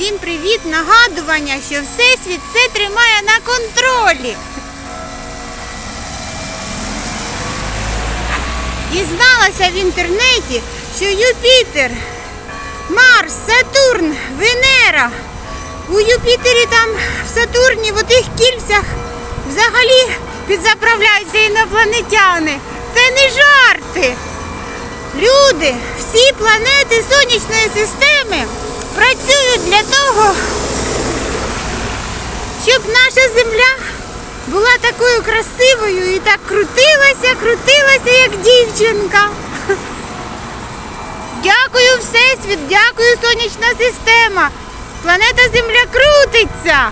Всім привіт! Нагадування, що Всесвіт все тримає на контролі. Дізналася в інтернеті, що Юпітер, Марс, Сатурн, Венера. У Юпітері там в Сатурні в отих кільцях взагалі підзаправляються інопланетяни. Це не жарти. Люди, всі планети сонячної системи працюють для того, щоб наша земля була такою красивою і так крутилася, крутилася, як дівчинка. Дякую, Всесвіт, дякую, сонячна система. Планета Земля крутиться.